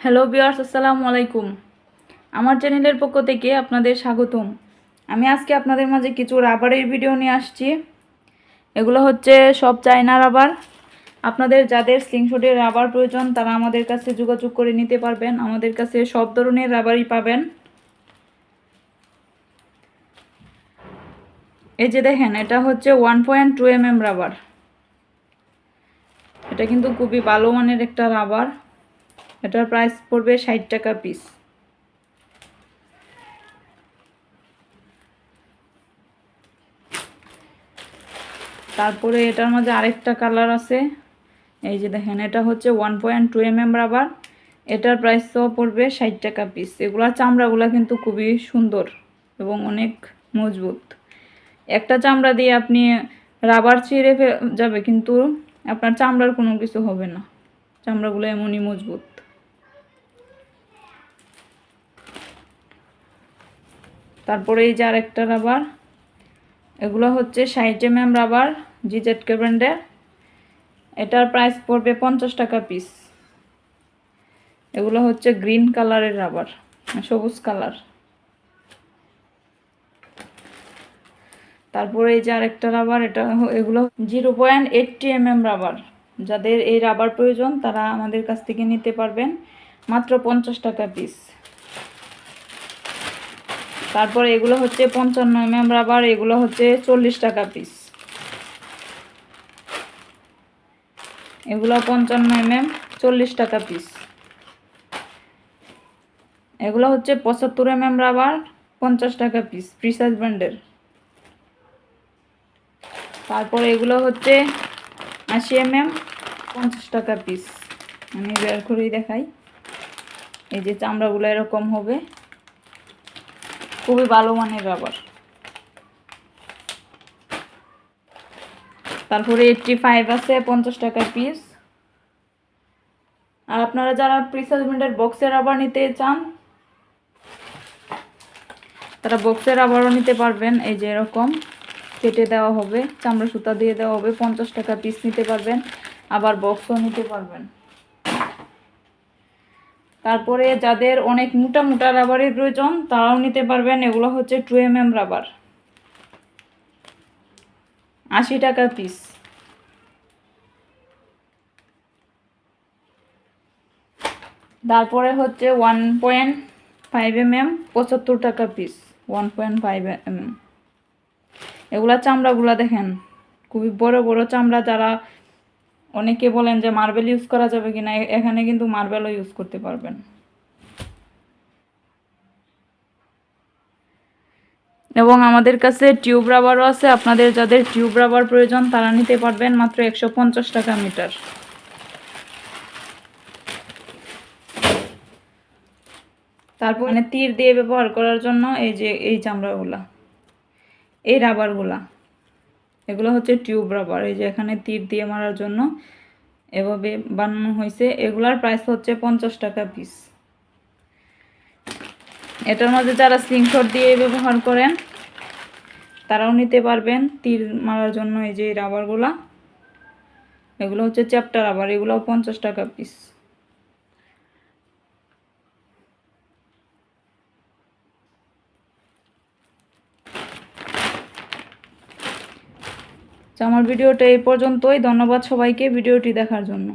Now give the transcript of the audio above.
Hello বিয়ার্স আসসালামু আলাইকুম। আমার চ্যানেলের পক্ষ থেকে আপনাদের স্বাগতম। আমি আজকে আপনাদের মাঝে কিছু রাবারের ভিডিও নিয়ে আসছি। এগুলো হচ্ছে সব চায়না রাবার। আপনাদের যাদের স্লিংশটের রাবার প্রয়োজন, তারা আমাদের কাছে যোগাযোগ করে নিতে পারবেন। আমাদের কাছে সব ধরনের রাবারই পাবেন। এই যে দেখেন, এটা হচ্ছে one point two M rubber. এটা কিন্তু খুবই ভালো মানের একটা রাবার। এটার প্রাইস পড়বে ষাট টাকা পিস তারপরে এটার মধ্যে আরেকটা কালার আছে। এই যে দেখেন, এটা হচ্ছে one point two M M rubber এটার প্রাইসও পড়বে ষাট টাকা পিস এগুলা চামড়াগুলা কিন্তু খুবই সুন্দর এবং অনেক মজবুত। একটা চামড়া দিয়ে আপনি রাবার ছিঁড়ে যাবে কিন্তু আপনার চামড়ার কোনো কিছু হবে না। চামড়াগুলো এমনই মজবুত। তারপরে এই যে আরেকটা রাবার এগুলো হচ্ছে ষাট এম এম রাবার জি জেটকে ব্র্যান্ডের এটার প্রাইস পড়বে পঞ্চাশ টাকা পিস এগুলো হচ্ছে গ্রিন কালারের রাবার সবুজ কালার তারপরে এই যে আরেকটা রাবার এটা এগুলো zero point eighty M M rubber যাদের এই রাবার প্রয়োজন, তারা আমাদের কাছ থেকে নিতে পারবেন মাত্র পঞ্চাশ টাকা পিস তারপরে এগুলো হচ্ছে পঞ্চান্ন এম এম রাবার এগুলো হচ্ছে চল্লিশ টাকা পিস এগুলো পঞ্চান্ন এম এম চল্লিশ টাকা পিস এগুলো হচ্ছে পঁচাত্তর এম এম রাবার পঞ্চাশ টাকা পিস প্রিসাইজ ব্র্যান্ডের তারপর এগুলো হচ্ছে আশি এম এম পঞ্চাশ টাকা পিস আমি বের করেই দেখাই। এই যে চামড়াগুলো এরকম হবে। খুবই ভালো মানের রাবার। তারপরে এইটটি ফাইভ আছে, পঞ্চাশ টাকা পিস আর আপনারা যারা প্রিসাইজমেন্টের বক্সের রাবার নিতে চান, তারা বক্সের রাবারও নিতে পারবেন। এই যে এরকম কেটে দেওয়া হবে, চামড়া সুতা দিয়ে দেওয়া হবে, পঞ্চাশ টাকা পিস নিতে পারবেন। আবার বক্সও নিতে পারবেন। তারপরে যাদের অনেক মোটা মোটা রাবারের প্রয়োজন, তারাও নিতে পারবেন। এগুলো হচ্ছে টু এম এম রাবার। আশি টাকা পিস। তারপরে হচ্ছে one point five M M, পঁচাত্তর টাকা piece. One point five M M. এগুলা চামড়াগুলা দেখেন, খুবই বড় বড় চামড়া, যারা অনেকে বলেন যে মার্বেল ইউজ করা যাবে কিনা এখানে কিন্তু মার্বেলও ইউজ করতে পারবেন। এবং আমাদের কাছে টিউব রাবারও আছে। আপনাদের যাদের টিউব রাবার প্রয়োজন, তারা নিতে পারবেন মাত্র একশো পঞ্চাশ টাকা মিটার তারপর মানে তীর দিয়ে ব্যবহার করার জন্য এই যে, এই চামড়াগুলা, এই রাবারগুলা এগুলো হচ্ছে টিউব রাবার, এই যে এখানে তীর দিয়ে মারার জন্য এভাবে বানানো হয়েছে। এগুলার প্রাইস হচ্ছে পঞ্চাশ টাকা পিস এটার মধ্যে যারা স্লিংশট দিয়ে ব্যবহার করেন, তারাও নিতে পারবেন তীর মারার জন্য এই যে রাবারগুলা এগুলো হচ্ছে চ্যাপ্টার রাবার এগুলোও পঞ্চাশ টাকা পিস তো আমার ভিডিওটা এই পর্যন্তই। ধন্যবাদ সবাইকে ভিডিওটি দেখার জন্য।